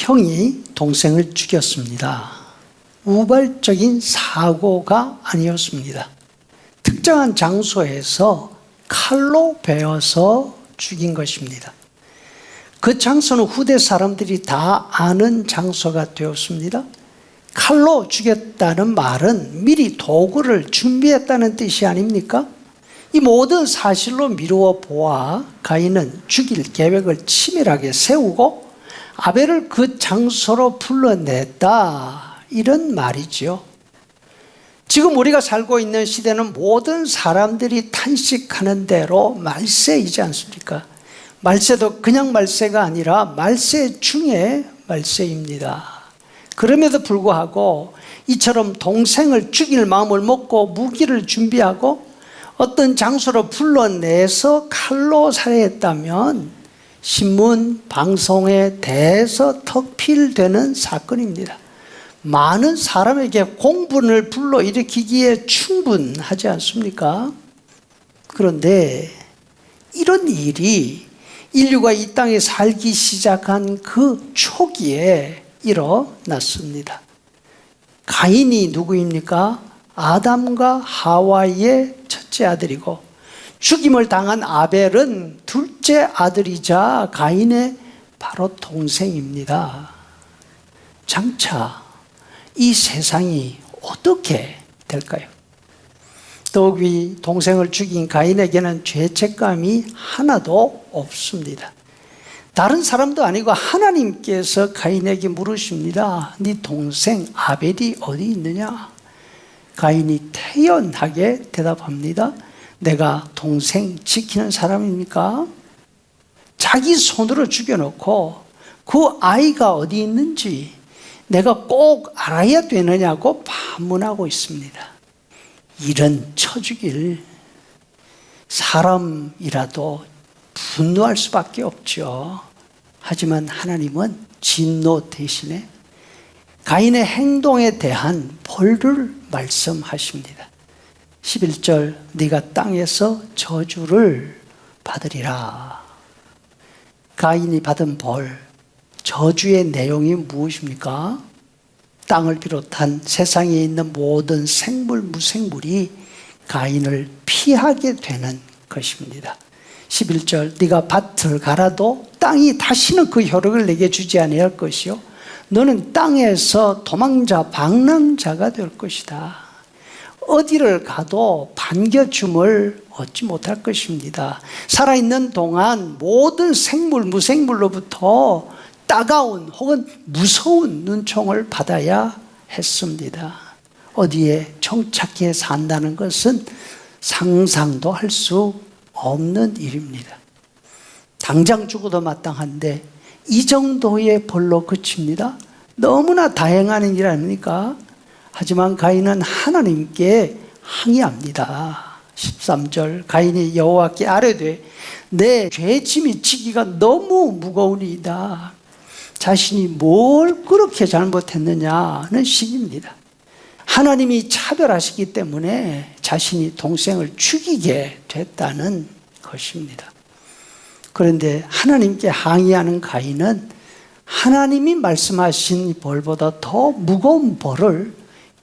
형이 동생을 죽였습니다. 우발적인 사고가 아니었습니다. 특정한 장소에서 칼로 베어서 죽인 것입니다. 그 장소는 후대 사람들이 다 아는 장소가 되었습니다. 칼로 죽였다는 말은 미리 도구를 준비했다는 뜻이 아닙니까? 이 모든 사실로 미루어 보아 가인은 죽일 계획을 치밀하게 세우고 아벨을 그 장소로 불러냈다. 이런 말이죠. 지금 우리가 살고 있는 시대는 모든 사람들이 탄식하는 대로 말세이지 않습니까? 말세도 그냥 말세가 아니라 말세 중에 말세입니다. 그럼에도 불구하고 이처럼 동생을 죽일 마음을 먹고 무기를 준비하고 어떤 장소로 불러내서 칼로 살해했다면 신문, 방송에 대해서 턱필되는 사건입니다. 많은 사람에게 공분을 불러일으키기에 충분하지 않습니까? 그런데 이런 일이 인류가 이 땅에 살기 시작한 그 초기에 일어났습니다. 가인이 누구입니까? 아담과 하와이의 첫째 아들이고 죽임을 당한 아벨은 둘째 아들이자 가인의 바로 동생입니다. 장차 이 세상이 어떻게 될까요? 더욱이 동생을 죽인 가인에게는 죄책감이 하나도 없습니다. 다른 사람도 아니고 하나님께서 가인에게 물으십니다. 네 동생 아벨이 어디 있느냐? 가인이 태연하게 대답합니다. 내가 동생 지키는 사람입니까? 자기 손으로 죽여놓고 그 아이가 어디 있는지 내가 꼭 알아야 되느냐고 반문하고 있습니다. 이런 처죽일 사람이라도 분노할 수밖에 없죠. 하지만 하나님은 진노 대신에 가인의 행동에 대한 벌을 말씀하십니다. 11절 네가 땅에서 저주를 받으리라. 가인이 받은 벌 저주의 내용이 무엇입니까? 땅을 비롯한 세상에 있는 모든 생물 무생물이 가인을 피하게 되는 것입니다. 11절 네가 밭을 갈아도 땅이 다시는 그 효력을 내게 주지 아니할 것이요 너는 땅에서 도망자 방랑자가 될 것이다. 어디를 가도 반겨줌을 얻지 못할 것입니다. 살아있는 동안 모든 생물, 무생물로부터 따가운 혹은 무서운 눈총을 받아야 했습니다. 어디에 정착해 산다는 것은 상상도 할 수 없는 일입니다. 당장 죽어도 마땅한데 이 정도의 벌로 그칩니다. 너무나 다행한 일 아닙니까? 하지만 가인은 하나님께 항의합니다. 13절 가인이 여호와께 아뢰되 내 죄짐이 지기가 너무 무거우니이다. 자신이 뭘 그렇게 잘못했느냐는 식입니다. 하나님이 차별하시기 때문에 자신이 동생을 죽이게 됐다는 것입니다. 그런데 하나님께 항의하는 가인은 하나님이 말씀하신 벌보다 더 무거운 벌을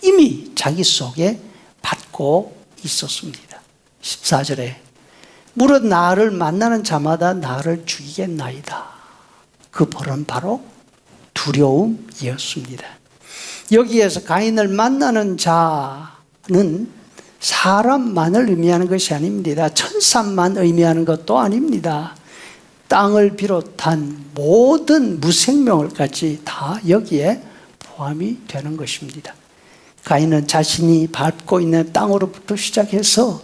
이미 자기 속에 받고 있었습니다. 14절에 무릇 나를 만나는 자마다 나를 죽이겠나이다. 그 벌은 바로 두려움이었습니다. 여기에서 가인을 만나는 자는 사람만을 의미하는 것이 아닙니다. 천사만 의미하는 것도 아닙니다. 땅을 비롯한 모든 무생명을까지 다 여기에 포함이 되는 것입니다. 가인은 자신이 밟고 있는 땅으로부터 시작해서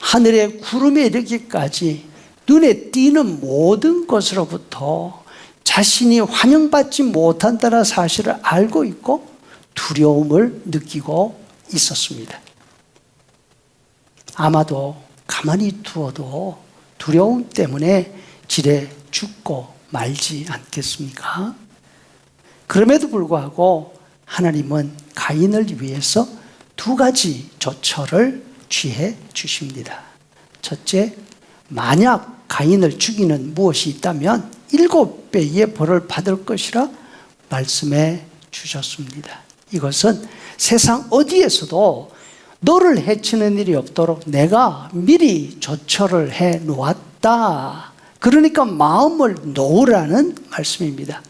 하늘의 구름에 이르기까지 눈에 띄는 모든 것으로부터 자신이 환영받지 못한다는 사실을 알고 있고 두려움을 느끼고 있었습니다. 아마도 가만히 두어도 두려움 때문에 지레 죽고 말지 않겠습니까? 그럼에도 불구하고 하나님은 가인을 위해서 두 가지 조처를 취해 주십니다. 첫째, 만약 가인을 죽이는 무엇이 있다면 일곱 배의 벌을 받을 것이라 말씀해 주셨습니다. 이것은 세상 어디에서도 너를 해치는 일이 없도록 내가 미리 조처를 해 놓았다. 그러니까 마음을 놓으라는 말씀입니다.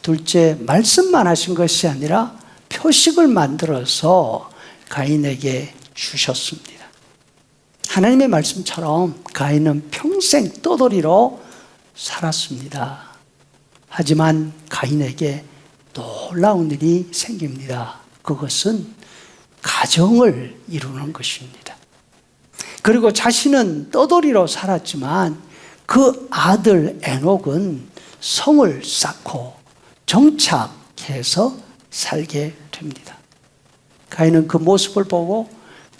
둘째, 말씀만 하신 것이 아니라 표식을 만들어서 가인에게 주셨습니다. 하나님의 말씀처럼 가인은 평생 떠돌이로 살았습니다. 하지만 가인에게 놀라운 일이 생깁니다. 그것은 가정을 이루는 것입니다. 그리고 자신은 떠돌이로 살았지만 그 아들 에녹은 성을 쌓고 정착해서 살게 됩니다. 가인은 그 모습을 보고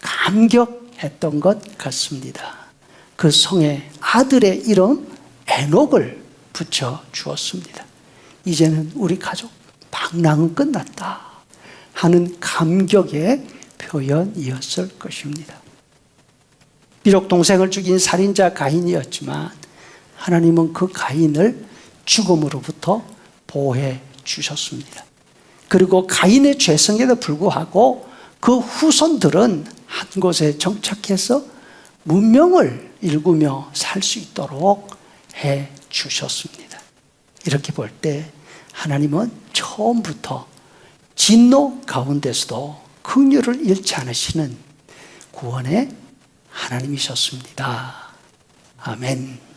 감격했던 것 같습니다. 그 성에 아들의 이름 에녹을 붙여 주었습니다. 이제는 우리 가족 방랑은 끝났다 하는 감격의 표현이었을 것입니다. 비록 동생을 죽인 살인자 가인이었지만 하나님은 그 가인을 죽음으로부터 보호해 주셨습니다. 그리고 가인의 죄성에도 불구하고 그 후손들은 한 곳에 정착해서 문명을 일구며 살 수 있도록 해 주셨습니다. 이렇게 볼 때 하나님은 처음부터 진노 가운데서도 긍휼을 잃지 않으시는 구원의 하나님이셨습니다. 아멘.